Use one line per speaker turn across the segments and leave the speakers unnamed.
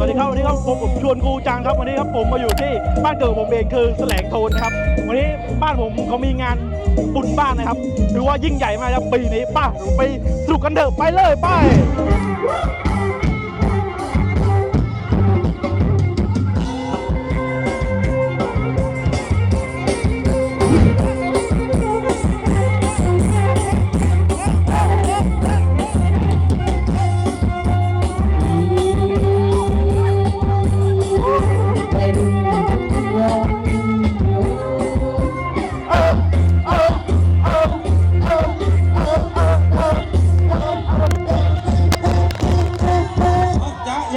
สวัสดีครับวันนี้ครับผมผมชวนกูจังครับวันนี้ครับผมมาอยู่ที่บ้านเกิดผมเองคือแสลงโทนนะครับ วันนี้บ้านผมเขามีงานบุญบ้านนะครับถือว่ายิ่งใหญ่มากครับปีนี้ไป้าไปสนุกกันเถอะไปเลยไป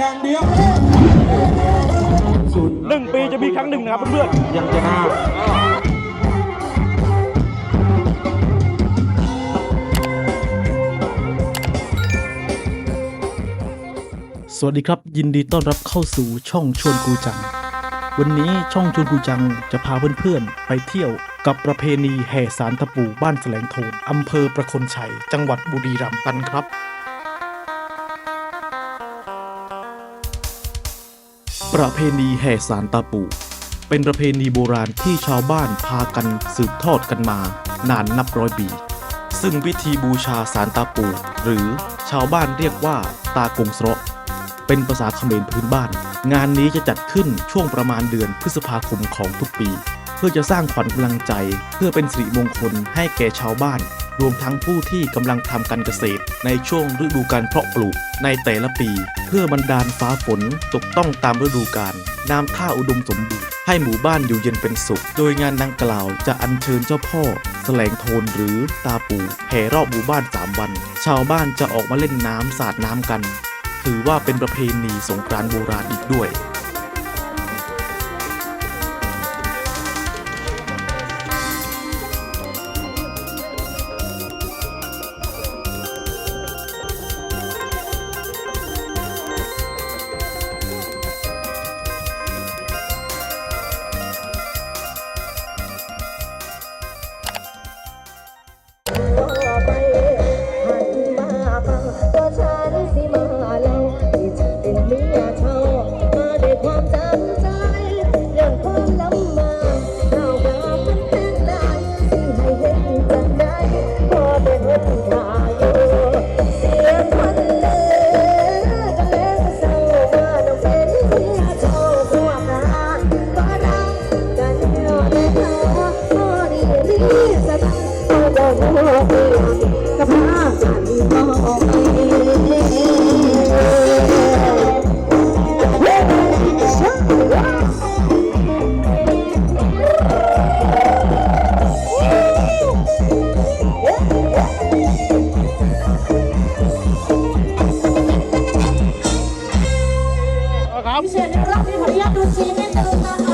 อย่างเดียว
หนึ่งปีจะมีครั้งหนึ่งนะครับเพื่อนๆ
ยังจะน่า
สวัสดีครับ ยินดีต้อนรับเข้าสู่ช่องชวนกูจัง วันนี้ช่องชวนกูจังจะพาเพื่อนๆ ไปเที่ยวกับประเพณีแห่สารตะปูบ้านแสลงโทนอำเภอประคนชัย จังหวัดบุรีรัมย์กันครับ ประเพณีแห่สารตาปู เป็นประเพณีโบราณที่ชาวบ้านพากันสืบทอดกันมา นานนับร้อยปี ซึ่งพิธีบูชาสารตาปู หรือชาวบ้านเรียกว่าตากงสระเป็นภาษาเขมรพื้นบ้าน งานนี้จะจัดขึ้นช่วงประมาณเดือนพฤษภาคมของทุกปี เพื่อจะสร้างขวัญกำลังใจ เพื่อเป็นสิริมงคลให้แก่ชาวบ้าน รวมทั้งผู้ที่กำลังทำการเกษตร ในช่วงฤดูการเพาะปลูกในแต่ละปี เพื่อบันดาลฟ้าฝนตกต้องตามฤดูกาลน้ำท่าอุดมสมบูรณ์ให้หมู่บ้านอยู่เย็นเป็นสุข โดยงานดังกล่าวจะอัญเชิญเจ้าพ่อแสลงโทนหรือตาปูแห่รอบหมู่บ้าน 3 วัน ชาวบ้านจะออกมาเล่นน้ำสาดน้ำกัน ถือว่าเป็นประเพณีสงกรานต์โบราณอีกด้วย
รีสะบัดก็จะรู้เพียงกับภาพฉันก็ไม่พิเศษในรอบนี้ขออนุญาตดูซีนิดนึงนะคะ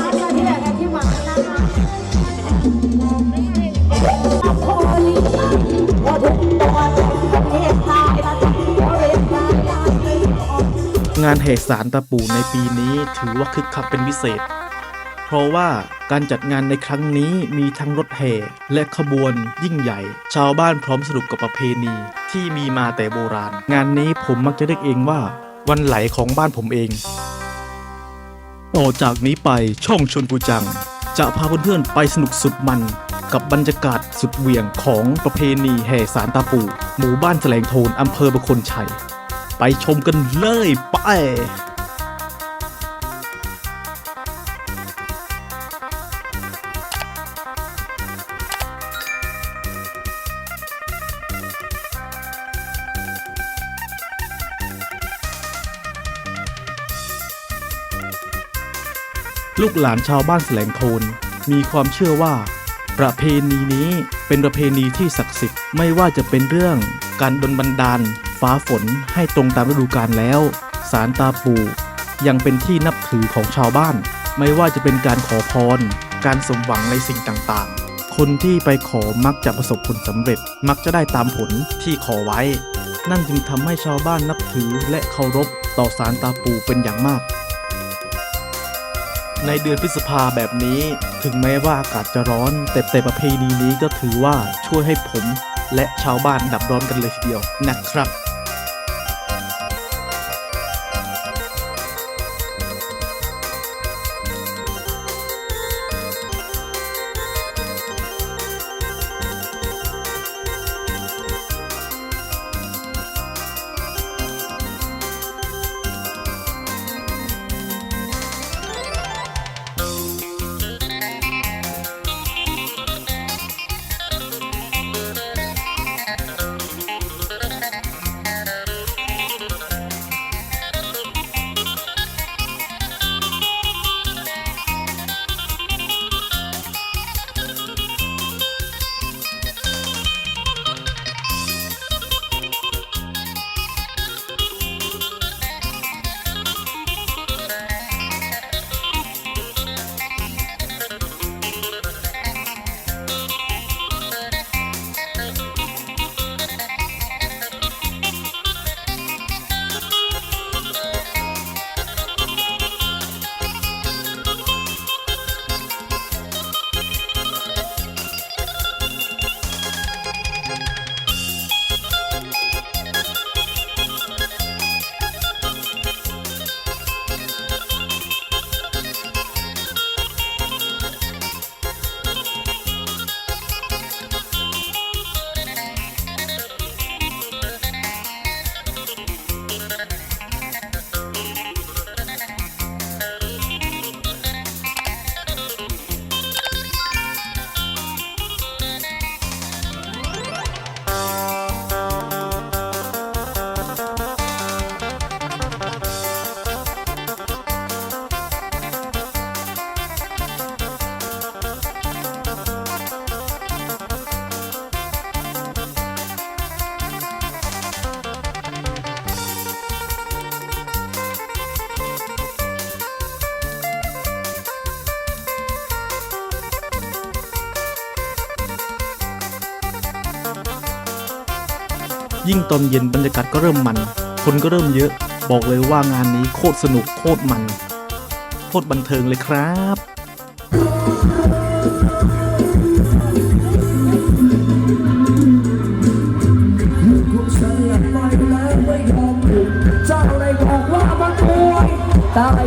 งา
นแห่สารตะปูในปีนี้ถือว่าคึกคักเป็นพิเศษ เพราะว่าการจัดงานในครั้งนี้มีทั้งรถแห่และขบวนยิ่งใหญ่ ชาวบ้านพร้อมสนุกกับประเพณีที่มีมาแต่โบราณ งานนี้ผมมักจะเรียกเองว่า วันไหลของบ้านผมเอง ต่อจากนี้ไปช่องชนกูจัง จะพาเพื่อนๆไปสนุกสุดมันกับบรรยากาศสุดเหวี่ยงของประเพณีแห่สารตาปูหมู่บ้านแสลงโทนอำเภอประคนชัย ไปชมกันเลยไปลูกหลานชาวบ้านแสลงโทนมีความเชื่อว่า ประเพณีนี้เป็นประเพณีที่ศักดิ์สิทธิ์ไม่ว่าจะเป็นเรื่องการดลบันดาล ฟ้าฝนให้ตรงตามฤดูกาลแล้ว สารตาปูยังเป็นที่นับถือของชาวบ้าน ไม่ว่าจะเป็นการขอพร การสมหวังในสิ่งต่างๆ คนที่ไปขอมักจะประสบผลสำเร็จ มักจะได้ตามผลที่ขอไว้ นั่นจึงทำให้ชาวบ้านนับถือและเคารพต่อสารตาปูเป็นอย่างมาก ในเดือนพฤษภาแบบนี้ ถึงแม้ว่าอากาศจะร้อน แต่แต่ประเพณีนี้ก็ถือว่าช่วยให้ผมและชาวบ้านดับร้อนกันเลยทีเดียวนะครับ ยิ่งตอนเย็นบรรยากาศก็เริ่มมัน คนก็เริ่มเยอะ บอกเลยว่างานนี้โคตรสนุกโคตรมัน โคตรบันเทิงเลยครับ
ทุกฉันหลับ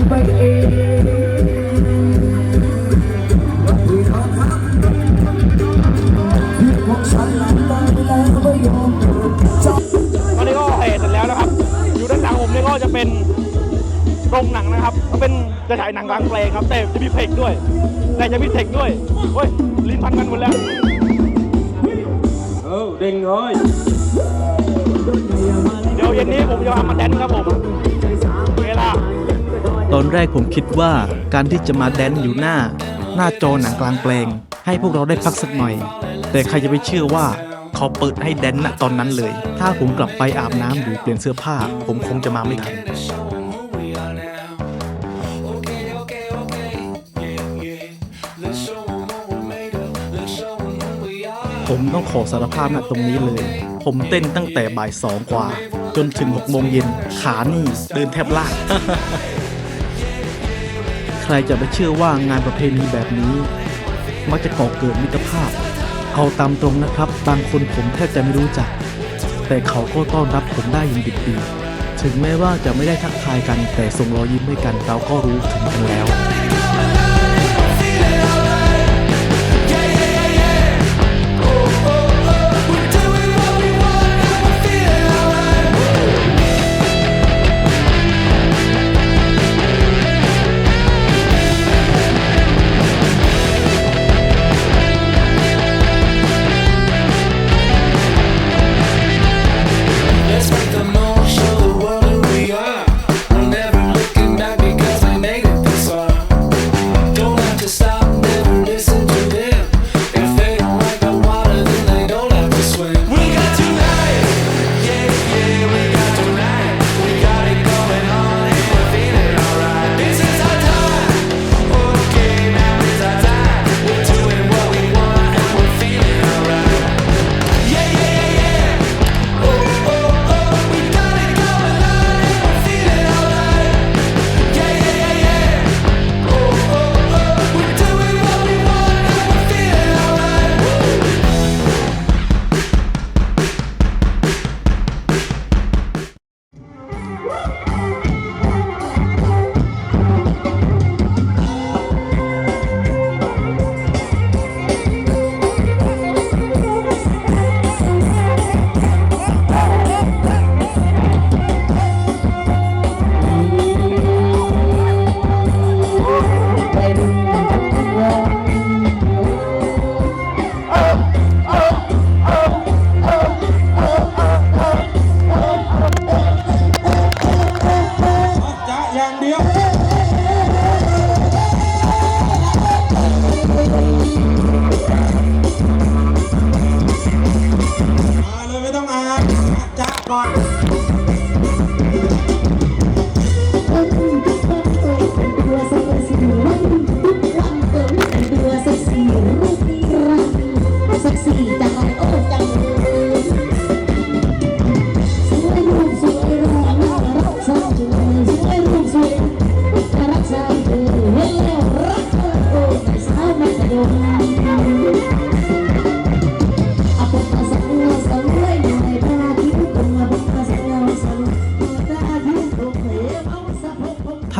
ไโร
งหนังนะครับก็เป็นจะฉายหนังกลางแปลงครับแต่จะมีเพลงด้วย แต่จะมีเทคด้วยเฮ้ยลิ้นพันกันหมดแล้ว
เออเด้งเลย
เดี๋ยวเย็นนี้ผมจะมามาแดนซ์ครับผมเวลา
ตอนแรกผมคิดว่าการที่จะมาแดนซ์อยู่หน้า หน้าจอหนังกลางแปลง ให้พวกเราได้พักสักหน่อย แต่ใครจะไปเชื่อว่าเขาเปิดให้แดนซ์ณตอนนั้นเลย ถ้าผมกลับไปอาบน้ำหรือเปลี่ยนเสื้อผ้า ผมคงจะมาไม่ทัน ผมต้องขอสารภาพณตรงนี้เลย ผมเต้นตั้งแต่บ่ายสองกว่า จนถึงหกโมงเย็นขานี่เดินแทบลาก ใครจะไปเชื่อว่างานประเพณีแบบนี้ มักจะก่อเกิดมิตรภาพ เอาตามตรงนะครับ บางคนผมแทบจะไม่รู้จัก แต่เขาก็ต้อนรับผมได้อย่างดิบดีถึงแม้ว่าจะไม่ได้ทักทายกัน แต่ส่งรอยยิ้มให้กันเราก็รู้ถึงกันแล้ว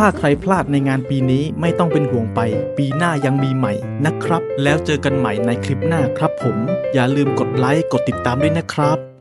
ถ้าใครพลาดในงานปีนี้ไม่ต้องเป็นห่วงไป ปีหน้ายังมีใหม่นะครับ แล้วเจอกันใหม่ในคลิปหน้าครับผม อย่าลืมกดไลค์กดติดตามด้วยนะครับ